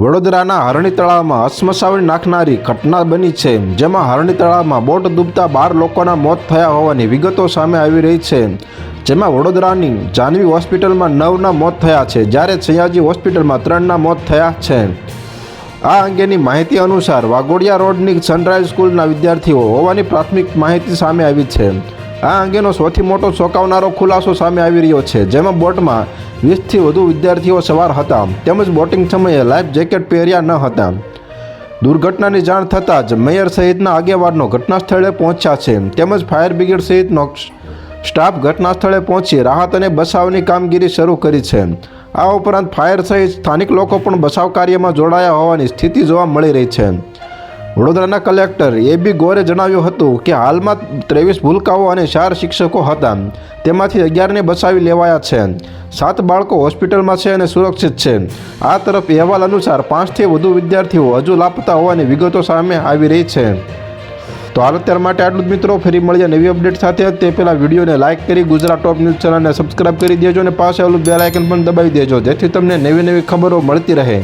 વડોદરાના હરણી તળાવમાં અસ્મસાવણ નાખનારી ઘટના બની છે, જેમાં હરણી તળાવમાં બોટ ડૂબતા બાર લોકોના મોત થયા હોવાની વિગતો સામે આવી રહી છે, જેમાં વડોદરાની જાનવી હોસ્પિટલમાં નવના મોત થયા છે, જ્યારે સયાજી હોસ્પિટલમાં ત્રણના મોત થયા છે. આ અંગેની માહિતી અનુસાર વાઘોડિયા રોડની સનરાઈઝ સ્કૂલના વિદ્યાર્થીઓ હોવાની પ્રાથમિક માહિતી સામે આવી છે. આ અંગેનો સૌથી મોટો ચોંકાવનારો ખુલાસો સામે આવી રહ્યો છે. જેમાં બોટમાં વીસથી વધુ વિદ્યાર્થીઓ સવાર હતા. તેમજ બોટિંગ સમયે લાઈફ જેકેટ પહેર્યા ન હતા. દુર્ઘટનાની જાણ થતાં જ મેયર સહિતના આગેવાનો ઘટના સ્થળે પહોંચ્યા છે. તેમજ ફાયર બ્રિગેડ સહિતનો સ્ટાફ ઘટના સ્થળે પહોંચી રાહત અને બચાવની કામગીરી શરૂ કરી છે. આ ઉપરાંત ફાયર સહિત સ્થાનિક લોકો પણ બચાવ કાર્યમાં જોડાયા હોવાની સ્થિતિ જોવા મળી રહી છે. વડોદરાના કલેક્ટર એ બી ગોરે જણાવ્યું હતું કે હાલમાં ત્રેવીસ ભૂલકાઓ અને ચાર શિક્ષકો હતા. તેમાંથી અગિયારને બચાવી લેવાયા છે. સાત બાળકો હોસ્પિટલમાં છે અને સુરક્ષિત છે. આ તરફ અહેવાલ અનુસાર પાંચથી વધુ વિદ્યાર્થીઓ હજુ લાપતા હોવાની વિગતો સામે આવી રહી છે. તો હાલ અત્યાર માટે આટલું જ મિત્રો. ફરી મળીએ નવી અપડેટ સાથે. તે પહેલાં વિડીયોને લાઇક કરી ગુજરાત ટોપ ન્યૂઝ ચેનલને સબસ્ક્રાઇબ કરી દેજો અને પાસે આવેલું બેલ આઇકન પણ દબાવી દેજો, જેથી તમને નવી નવી ખબરો મળતી રહે.